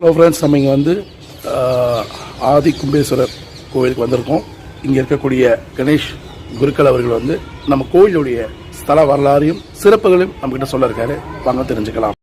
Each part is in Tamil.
ஹலோ ஃப்ரெண்ட்ஸ் நம்ம இங்கே வந்து ஆதி கும்பேஸ்வரர் கோவிலுக்கு வந்திருக்கோம். இங்கே இருக்கக்கூடிய கணேஷ் குருக்கள் அவர்கள் வந்து நம்ம கோவிலுடைய ஸ்தல வரலாறையும் சிறப்புகளையும் நம்மக்கிட்ட சொல்ல இருக்காரு வாங்க தெரிஞ்சுக்கலாம்.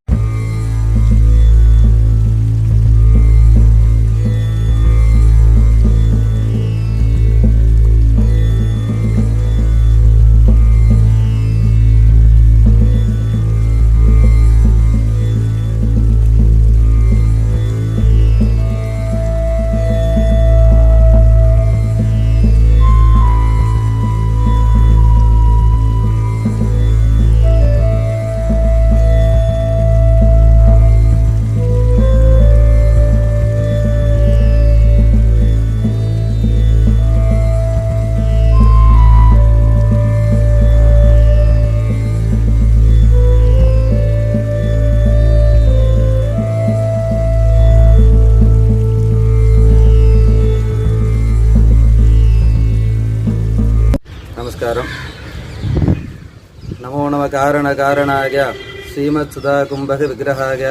நமோ நம காரண காரணாய ஸ்ரீமத் नमो नमकारणकारणाय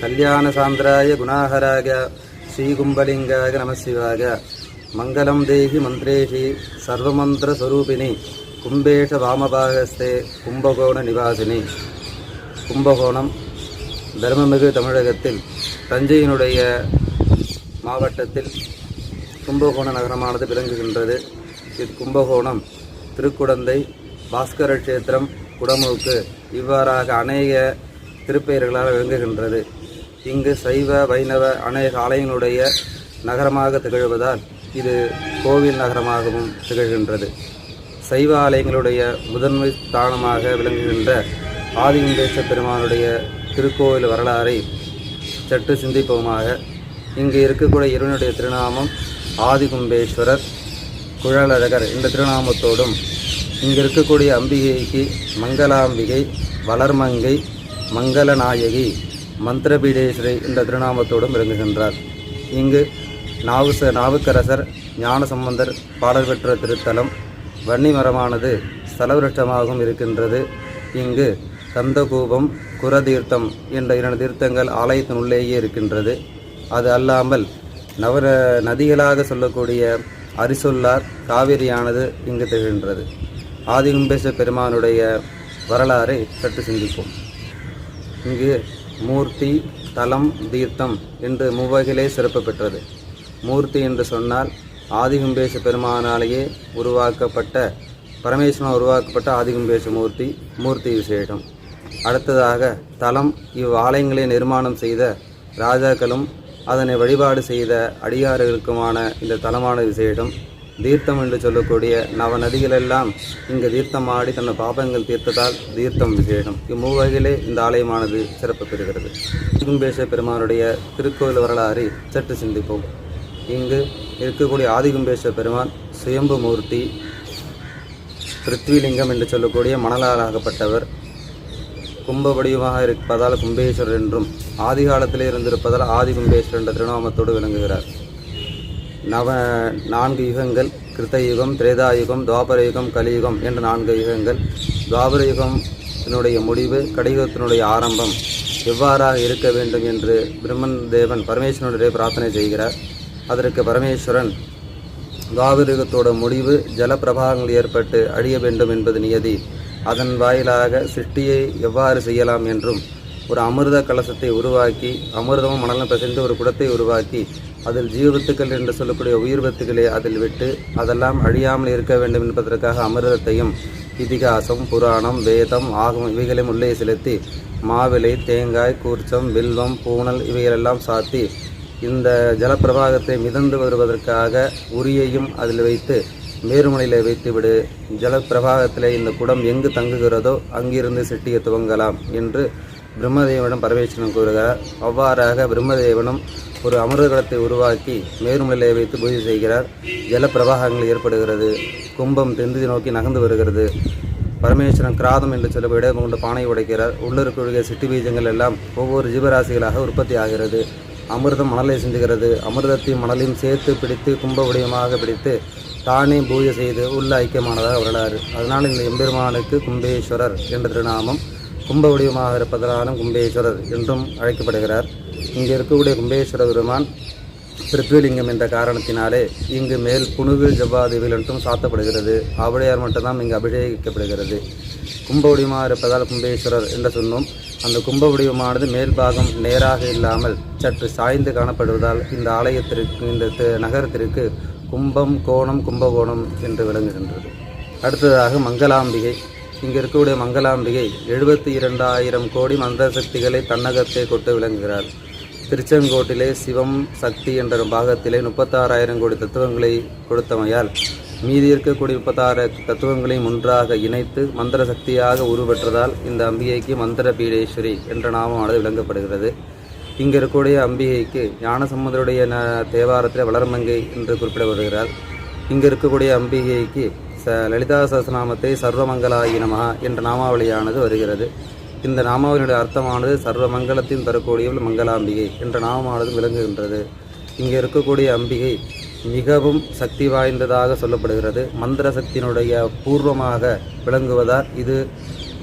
கல்யாண சாந்திராய गुणाहराय श्रीकुम्भलिङ्गाय नमः शिवाय मङ्गलं தேகி मन्त्रेहि सर्वमन्त्रस्वरूपिणि கும்பேஷ வாமபாகஸ்தே. கும்பகோண நிவாசினி. கும்பகோணம் தர்மமிகு தமிழகத்தில் தஞ்சையினுடைய மாவட்டத்தில் கும்பகோண நகரமானது விளங்குகின்றது. இது கும்பகோணம் திருக்குடந்தை பாஸ்கர கஷேத்திரம் குடமுக்கு இவ்வாறாக அநேக திருப்பெயர்களால் விளங்குகின்றது. இங்கு சைவ வைணவ அநேக ஆலயங்களுடைய நகரமாக திகழ்வதால் இது கோவில் நகரமாகவும் திகழ்கின்றது. சைவ ஆலயங்களுடைய முதன்மை ஸ்தானமாக விளங்குகின்ற ஆதிகுண்டேச பெருமானுடைய திருக்கோவில் வரலாறை சற்று சிந்திப்போமாக இங்கு இருக்கக்கூடிய இறைவனுடைய திருநாமம் ஆதிகும்பேஸ்வரர் குழலழகர் இந்த திருநாமத்தோடும் இங்கே இருக்கக்கூடிய அம்பிகைக்கு மங்களாம்பிகை வளர்மங்கை மங்களநாயகி மந்திரபீடேஸ்வரி என்ற திருநாமத்தோடும் இறங்குகின்றார் இங்கு நாவுச நாவுக்கரசர் ஞானசம்பந்தர் பாடல் பெற்ற திருத்தலம் வன்னிமரமானது ஸ்தலவிருஷ்டமாகவும் இருக்கின்றது. இங்கு கந்தகூபம் குரதீர்த்தம் என்ற இரண்டு தீர்த்தங்கள் ஆலயத்தின் உள்ளேயே இருக்கின்றது. அது அல்லாமல் நவர நதிகளாக சொல்லக்கூடிய அரிசொல்லார் காவிரியானது இங்கு திகழ்கின்றது. ஆதிகும்பேச பெருமானுடைய வரலாறை சற்று சிந்திப்போம். இங்கு மூர்த்தி தலம் தீர்த்தம் என்று மூவகையிலே சிறப்பு பெற்றது. மூர்த்தி என்று சொன்னால் ஆதிகும்பேச பெருமானாலேயே உருவாக்கப்பட்ட பரமேஸ்வரன் உருவாக்கப்பட்ட ஆதிகும்பேச மூர்த்தி மூர்த்தி விசேஷம். அடுத்ததாக தலம் இவ் ஆலயங்களை நிர்மாணம் செய்த ராஜாக்களும் அதனை வழிபாடு செய்த அடியார்களுக்குமான இந்த தலமான விசேஷம். தீர்த்தம் என்று சொல்லக்கூடிய நவநதிகளெல்லாம் இங்கு தீர்த்தமாடி தன் பாபங்கள் தீர்த்ததால் தீர்த்தம் விசேஷம். இம்மூவகையிலே இந்த ஆலயமானது சிறப்பு பெறுகிறது. கும்பேச பெருமானுடைய திருக்கோவில் வரலாறு சற்று சிந்திப்போம். இங்கு இருக்கக்கூடிய ஆதிகும்பேச பெருமான் சுயம்பு மூர்த்தி பிருத்விலிங்கம் என்று சொல்லக்கூடிய மணலாலாகப்பட்டவர். கும்ப வடிவமாக இருப்பதால் கும்பேஸ்வரர் என்றும் ஆதி காலத்திலே இருந்திருப்பதால் ஆதி கும்பேஸ்வரர் என்ற திருநாமத்தோடு விளங்குகிறார். நவ நான்கு யுகங்கள் கிருத்த யுகம் திரேதா யுகம் துவாபர யுகம் கலியுகம் என்ற நான்கு யுகங்கள். துவாபர யுகத்தினுடைய முடிவு கலியுகத்தினுடைய ஆரம்பம் எவ்வாறாக இருக்க வேண்டும் என்று பிரம்மன் தேவன் பரமேஸ்வரனுடைய பிரார்த்தனை செய்கிறார். அதற்கு பரமேஸ்வரன் துவாபரயுகத்தோட முடிவு ஜலப்பிரபாகங்கள் ஏற்பட்டு அழிய வேண்டும் என்பது நியதி. அதன் வாயிலாக சிருஷ்டியை எவ்வாறு செய்யலாம் என்றும் ஒரு அமிர்த கலசத்தை உருவாக்கி அமிர்தமும் மணலும் பிசைந்து ஒரு குடத்தை உருவாக்கி அதில் ஜீவத்துக்கள் என்று சொல்லக்கூடிய உயிர் வத்துக்களை அதில் விட்டு அதெல்லாம் அழியாமல் இருக்க வேண்டும் என்பதற்காக அமிர்தத்தையும் இதிகாசம் புராணம் வேதம் ஆகும் இவைகளையும் உள்ளே செலுத்தி மாவிலை தேங்காய் கூர்ச்சம் வில்வம் பூனல் இவைகளெல்லாம் சாத்தி இந்த ஜலப்பிரவாகத்தை மிதந்து வருவதற்காக உரியையும் அதில் வைத்து மேருமலையில் வைத்துவிடு ஜலப்பிரவாகத்தில் இந்த குடம் எங்கு தங்குகிறதோ அங்கிருந்து சிட்டியை துவங்கலாம் என்று பிரம்மதேவனும் பரமேஸ்வரன் கூறுகிறார் அவ்வாறாக பிரம்மதேவனும் ஒரு அமிர்தகலத்தை உருவாக்கி மேருமலையை வைத்து பூஜை செய்கிறார். ஜலப்பிரவாகங்கள் ஏற்படுகிறது. கும்பம் தெந்தி நோக்கி நகர்ந்து வருகிறது. பரமேஸ்வரன் கிராதம் என்று சொல்லக்கூடிய இடம் கொண்டு பானை உடைக்கிறார். உள்ள சிட்டு பீஜங்கள் எல்லாம் ஒவ்வொரு ஜீவராசிகளாக உற்பத்தி ஆகிறது. அமிர்தம் மணலை சிந்துகிறது. அமிர்தத்தையும் மணலையும் சேர்த்து பிடித்து கும்ப வடிவமாக பிடித்து தானே பூஜை செய்து உள்ள ஐக்கியமானதாக வரலாறு. அதனால் இந்த எம்பெருமானுக்கு கும்பேஸ்வரர் என்ற திருநாமம் கும்ப வடிவமாக இருப்பதனாலும் கும்பேஸ்வரர் என்றும் அழைக்கப்படுகிறார். இங்கே இருக்கக்கூடிய கும்பேஸ்வர பெருமான் பிருத்விலிங்கம் என்ற காரணத்தினாலே இங்கு மேல் புனுகு ஜவ்வாதேவில் என்றும் சாத்தப்படுகிறது. ஆவடையார் மட்டும்தான் இங்கு அபிஷேகிக்கப்படுகிறது. கும்ப வடிவமாக இருப்பதால் கும்பேஸ்வரர் என்று சொன்னோம். அந்த கும்ப வடிவமானது மேல் பாகம் நேராக இல்லாமல் சற்று சாய்ந்து காணப்படுவதால் இந்த ஆலயத்திற்கு இந்த நகரத்திற்கு கும்பம் கோணம் கும்பகோணம் என்று விளங்குகின்றது. அடுத்ததாக மங்களாம்பிகை. இங்கே இருக்கக்கூடிய மங்களாம்பிகை எழுபத்தி இரண்டாயிரம் கோடி மந்திர சக்திகளை தன்னகத்தை கொண்டு விளங்குகிறார். திருச்செங்கோட்டிலே சிவம் சக்தி என்ற பாகத்திலே முப்பத்தாறாயிரம் கோடி தத்துவங்களை கொடுத்தமையால் மீதி இருக்கக்கூடிய முப்பத்தாறு தத்துவங்களையும் ஒன்றாக இணைத்து மந்திர சக்தியாக உருவெற்றதால் இந்த அம்பிகைக்கு மந்திர பீடேஸ்வரி என்ற நாமமானது விளங்கப்படுகிறது. இங்கே இருக்கக்கூடிய அம்பிகைக்கு ஞானசம்பந்தருடைய ந தேவாரத்தில் வளர்மங்கை என்று குறிப்பிடப்படுகிறார். இங்கே இருக்கக்கூடிய அம்பிகைக்கு ச லலிதா சஹசநாமத்தை சர்வமங்கலாயி நமஹா என்ற நாமாவளியானது வருகிறது. இந்த நாமாவளியுடைய அர்த்தமானது சர்வமங்கலத்தையும் தரக்கூடியவள் மங்களாம்பிகை என்ற நாமமானது விளங்குகின்றது. இங்கே இருக்கக்கூடிய அம்பிகை மிகவும் சக்தி வாய்ந்ததாக சொல்லப்படுகிறது. மந்திர சக்தியினுடைய பூர்வமாக விளங்குவதால் இது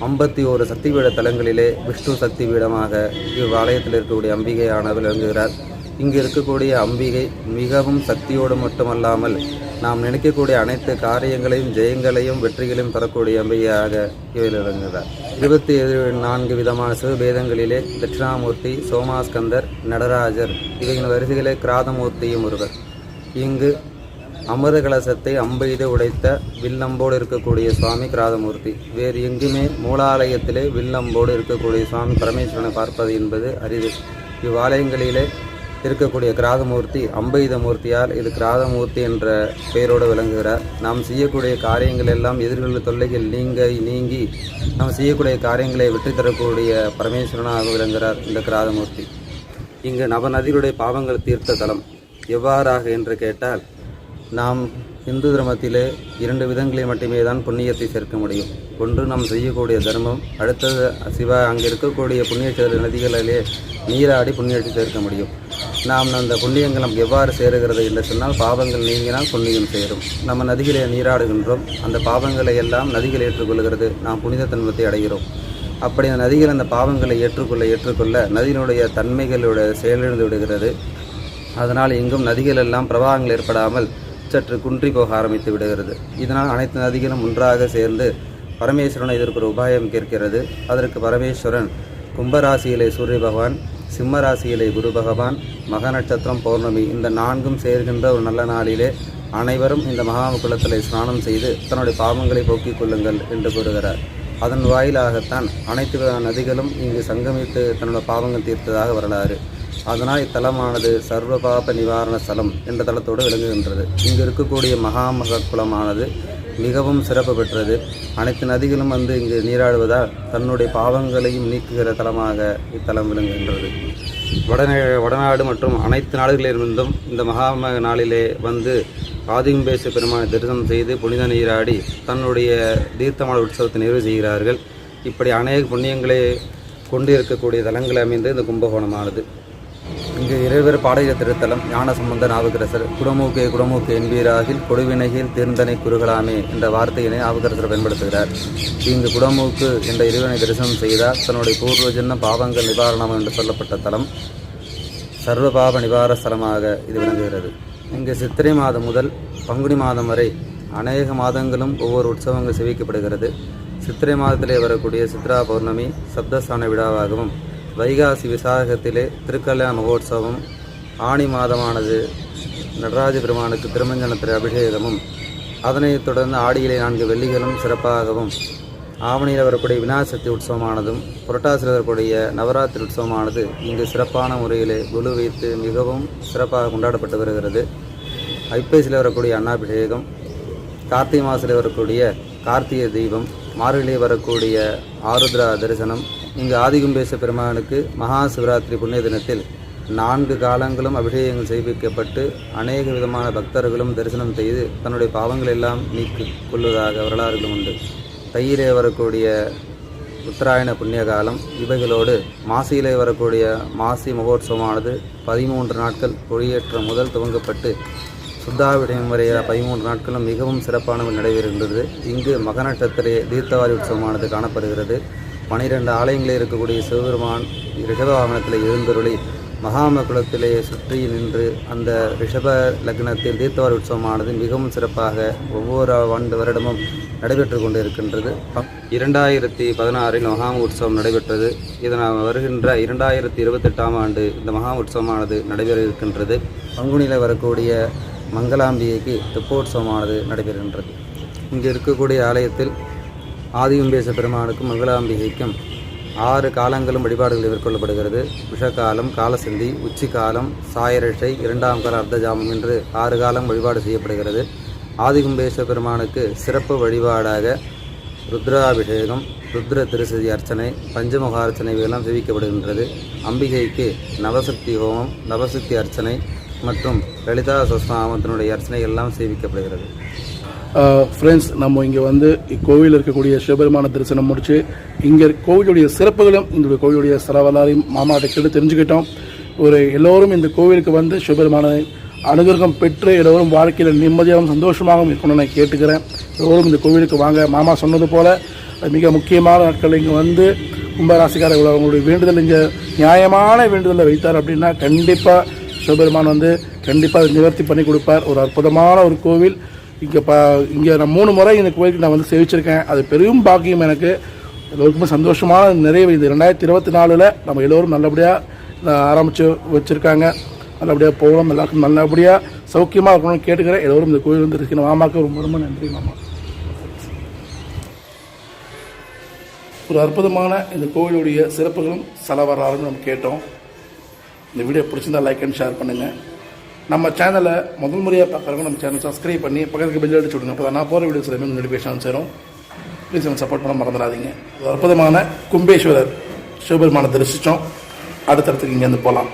ஐம்பத்தி ஓரு சக்தி பீட தலங்களிலே விஷ்ணு சக்தி பீடமாக இவ்வாலயத்தில் இருக்கக்கூடிய அம்பிகையானவர் விளங்குகிறார். இங்கு இருக்கக்கூடிய அம்பிகை மிகவும் சக்தியோடு மட்டுமல்லாமல் நாம் நினைக்கக்கூடிய அனைத்து காரியங்களையும் ஜெயங்களையும் வெற்றிகளையும் தரக்கூடிய அம்பையாக இவர் விளங்குகிறார். இருபத்தி ஏழு நான்கு விதமான சிவபேதங்களிலே தட்சிணாமூர்த்தி சோமாஸ்கந்தர் நடராஜர் இவையின் வரிசையிலே கிராதமூர்த்தியும் ஒருவர். இங்கு அமிர்த கலசத்தை அம்பெய்து உடைத்த வில்லம்போடு இருக்கக்கூடிய சுவாமி கிராதமூர்த்தி. வேறு எங்குமே மூலாலயத்திலே வில்லம்போடு இருக்கக்கூடிய சுவாமி பரமேஸ்வரனை பார்ப்பது என்பது அரிது. இவ்வாலயங்களிலே இருக்கக்கூடிய கிராதமூர்த்தி அம்பெய்த மூர்த்தியால் இது கிராதமூர்த்தி என்ற பெயரோடு விளங்குகிறார். நாம் செய்யக்கூடிய காரியங்கள் எல்லாம் எதிர்கொள்ள தொல்லைகள் நீங்க நீங்கி நாம் செய்யக்கூடிய காரியங்களை வெற்றி தரக்கூடிய பரமேஸ்வரனாக விளங்குகிறார் இந்த கிராதமூர்த்தி. இங்கு நவநதிகளுடைய பாவங்கள் தீர்த்த தலம். எவ்வாறாக என்று கேட்டால் நாம் இந்து தர்மத்திலே இரண்டு விதங்களில் மட்டுமே தான் புண்ணியத்தை சேர்க்க முடியும். ஒன்று நாம் செய்யக்கூடிய தர்மம் அடுத்தது சிவா அங்கே இருக்கக்கூடிய புண்ணியச்சர நதிகளிலே நீராடி புண்ணியத்தை சேர்க்க முடியும். நாம் அந்த புண்ணியங்கள் எவ்வாறு சேருகிறது என்று சொன்னால் பாவங்கள் நீங்கினால் புண்ணியம் சேரும். நம்ம நதிகளை நீராடுகின்றோம். அந்த பாவங்களை எல்லாம் நதிகள் ஏற்றுக்கொள்கிறது. நாம் புனித தன்மத்தை அடைகிறோம். அப்படி அந்த நதிகள் அந்த பாவங்களை ஏற்றுக்கொள்ள ஏற்றுக்கொள்ள நதியினுடைய தன்மைகளுடைய செயலிழந்து விடுகிறது. அதனால் எங்கும் நதிகள் எல்லாம் பிரவாகங்கள் ஏற்படாமல் சற்று குன்றி போக ஆரம்பித்து விடுகிறது. இதனால் அனைத்து நதிகளும் ஒன்றாக சேர்ந்து பரமேஸ்வரனை இதற்கு ஒரு உபாயம் கேட்கிறது. அதற்கு பரமேஸ்வரன் கும்பராசியிலே சூரிய பகவான் சிம்ம ராசியிலே குரு பகவான் மக நட்சத்திரம் பௌர்ணமி இந்த நான்கும் சேர்கின்ற ஒரு நல்ல நாளிலே அனைவரும் இந்த மகாமுகுலத்திலே ஸ்நானம் செய்து தன்னுடைய பாவங்களை போக்கிக் கொள்ளுங்கள் என்று கூறுகிறார். அதன் வாயிலாகத்தான் அனைத்து நதிகளும் இங்கு சங்கமித்து தன்னோட பாவங்கள் தீர்த்ததாக வரலாறு. அதனால் இத்தலமானது சர்வ பாப நிவாரண ஸ்தலம் என்ற தலத்தோடு விளங்குகின்றது. இங்கு இருக்கக்கூடிய மகாமக குளமானது மிகவும் சிறப்பு பெற்றது. அனைத்து நதிகளும் வந்து இங்கு நீராடுவதால் தன்னுடைய பாவங்களையும் நீக்குகிற தலமாக இத்தலம் விளங்குகின்றது. வடநே வடநாடு மற்றும் அனைத்து நாடுகளிலிருந்தும் இந்த மகாமக நாளிலே வந்து ஆதிகும்பேஸ்வர பெருமானை தரிசனம் செய்து புனித நீராடி தன்னுடைய தீர்த்தமான உற்சவத்தை நிறைவு செய்கிறார்கள். இப்படி அநேக புண்ணியங்களை கொண்டு இருக்கக்கூடிய தலங்கள் அமைந்து இந்த கும்பகோணமானது. இங்கு இருவர் பாடகிய திருத்தலம் ஞானசம்பந்த நாவுக்கரசர் குடமூக்கே குடமூக்கு என்பீராகில் கொடுவினையில் தீர்ந்தனை குறுகலாமே என்ற வார்த்தையினை நாவுக்கரசர் பயன்படுத்துகிறார். இங்கு குடமூக்கு என்ற இறைவனை தரிசனம் செய்தால் தன்னுடைய பூர்வ ஜென்ம பாவங்கள் நிவாரணம் என்று சொல்லப்பட்ட தலம் சர்வ பாப நிவார ஸ்தலமாக இது விளங்குகிறது. இங்கு சித்திரை மாதம் முதல் பங்குனி மாதம் வரை அநேக மாதங்களும் ஒவ்வொரு உற்சவங்கள் செவிக்கப்படுகிறது. சித்திரை மாதத்திலே வரக்கூடிய சித்ரா பௌர்ணமி சப்தஸ்தான விழாவாகவும் வைகாசி விசாகத்திலே திருக்கல்யாண மகோத்சவம் ஆணி மாதமானது நடராஜ பெருமானுக்கு திருமஞ்சனத்தில் அபிஷேகமும் அதனைத் தொடர்ந்து ஆடியிலே நான்கு வெள்ளிகளும் சிறப்பாகவும் ஆவணியில் வரக்கூடிய விநாசக்தி உற்சவமானதும் புரட்டாசியில் வரக்கூடிய நவராத்திரி உற்சவமானது இங்கு சிறப்பான முறையிலே குழு வைத்து மிகவும் சிறப்பாக கொண்டாடப்பட்டு வருகிறது. ஐப்பசியில் வரக்கூடிய அன்னாபிஷேகம் கார்த்திகை மாதத்தில் வரக்கூடிய கார்த்திகை தீபம் மார்கழியில் வரக்கூடிய ஆருத்ரா தரிசனம் இங்கு ஆதிகும்பேச பெருமானுக்கு மகா சிவராத்திரி புண்ணிய தினத்தில் நான்கு காலங்களும் அபிஷேகங்கள் செய்விக்கப்பட்டு அநேக விதமான பக்தர்களும் தரிசனம் செய்து தன்னுடைய பாவங்கள் எல்லாம் நீக்கி கொள்வதாக வரலாறுகளும் உண்டு. தையிலே வரக்கூடிய உத்தராயண புண்ணிய காலம் இவைகளோடு மாசியிலே வரக்கூடிய மாசி மகோத்சவமானது பதிமூன்று நாட்கள் கொடியேற்றம் முதல் துவங்கப்பட்டு சுத்தாவிடயம் வரை பதிமூன்று நாட்களும் மிகவும் சிறப்பானது நடைபெறுகின்றது. இங்கு மகநட்டத்திலே தீர்த்தவாரி உற்சவமானது காணப்படுகிறது. பனிரெண்டு ஆலயங்களில் இருக்கக்கூடிய சிவபெருமான் ரிஷப வாகனத்தில் எழுந்தருளி மகாமகுளத்திலே சுற்றி நின்று அந்த ரிஷப லக்னத்தில் தீர்த்தவார் உற்சவமானது மிகவும் சிறப்பாக ஒவ்வொரு ஆண்டு வருடமும் நடைபெற்று கொண்டு இருக்கின்றது இரண்டாயிரத்தி பதினாறில் மகாம உற்சவம் நடைபெற்றது. இதனால் வருகின்ற இரண்டாயிரத்தி இருபத்தெட்டாம் ஆண்டு இந்த மகா உற்சவமானது நடைபெற இருக்கின்றது. பங்குனியில் வரக்கூடிய மங்களாம்பிகைக்கு தெப்போற்சவமானது நடைபெறுகின்றது. இங்கே இருக்கக்கூடிய ஆலயத்தில் ஆதியும்பேச பெருமானுக்கும் மங்களாம்பிகைக்கும் ஆறு காலங்களும் வழிபாடுகள் மேற்கொள்ளப்படுகிறது. விஷகாலம் காலசந்தி உச்சி காலம் சாயரட்சை இரண்டாம் கால அர்த்தஜாமம் என்று ஆறு காலம் வழிபாடு செய்யப்படுகிறது. ஆதிகும்பேஸ்வர பெருமானுக்கு சிறப்பு வழிபாடாக ருத்ராபிஷேகம் ருத்ர திருசதி அர்ச்சனை பஞ்சமுக அர்ச்சனை இவையெல்லாம் சேவிக்கப்படுகின்றது. அம்பிகைக்கு நவசக்தி ஹோமம் நவசக்தி அர்ச்சனை மற்றும் லலிதா சஸ்நாமத்தினுடைய அர்ச்சனை எல்லாம் சேவிக்கப்படுகிறது. ஃப்ரெண்ட்ஸ் நம்ம இங்கே வந்து இக்கோவில் இருக்கக்கூடிய சிவபெருமான தரிசனம் முடித்து இங்கே கோவிலுடைய சிறப்புகளும் இந்த கோவிலுடைய சரவலாரையும் மாமாட்ட கேட்டு தெரிஞ்சுக்கிட்டோம். ஒரு எல்லோரும் இந்த கோவிலுக்கு வந்து சிவபெருமானை அனுகிரகம் பெற்று எல்லோரும் வாழ்க்கையில் நிம்மதியாகவும் சந்தோஷமாகவும் இருக்கணும்னு நான் கேட்டுக்கிறேன். எல்லோரும் இந்த கோவிலுக்கு வாங்க. மாமா சொன்னது போல் மிக முக்கியமான நாட்கள் இங்கே வந்து கும்பராசிக்கார அவங்களுடைய வேண்டுதல் இங்கே நியாயமான வேண்டுதலை வைத்தார் அப்படின்னா கண்டிப்பாக சிவபெருமான் வந்து கண்டிப்பாக நிவர்த்தி பண்ணி கொடுப்பார். ஒரு அற்புதமான ஒரு கோவில். இங்கே ப இங்கே நான் மூணு முறை இந்த கோயிலுக்கு நான் வந்து சேவிச்சிருக்கேன். அது பெரும் பாக்கியம் எனக்கு. எல்லோருக்குமே சந்தோஷமான நிறைவு. இது ரெண்டாயிரத்தி இருபத்தி நாலில் நம்ம எல்லோரும் நல்லபடியாக ஆரம்பித்து வச்சுருக்காங்க. நல்லபடியாக போகணும் எல்லாருக்கும் நல்லபடியாக சௌக்கியமாக இருக்கணும்னு கேட்டுக்கிறேன். எல்லோரும் இந்த கோயில் வந்து இருக்கிற மாமாவுக்கு ரொம்ப ரொம்ப நன்றி மாமா. ஒரு அற்புதமான இந்த கோவிலுடைய சிறப்புகளும் செல நம்ம கேட்டோம். இந்த வீடியோ பிடிச்சிருந்தா லைக் அண்ட் ஷேர் பண்ணுங்கள் நம்ம சேனலை முதல் முறையாக பார்க்குறவங்க நம்ம சேனல் சப்ஸ்கிரைப் பண்ணி பக்கத்துக்கு பெல் அடிச்சு விடுங்க. அப்போ நான் போகிற வீடியோஸ் எல்லாமே நோட்டிஃபிகேஷன் சேரும். ப்ளீஸ் நம்ம சப்போர்ட் பண்ண மறந்துடாதீங்க. ஒரு அற்புதமான கும்பேஸ்வரர் சிவபெருமானை தரிசித்தோம் அடுத்தடுத்துக்கு இங்கேருந்து போகலாம்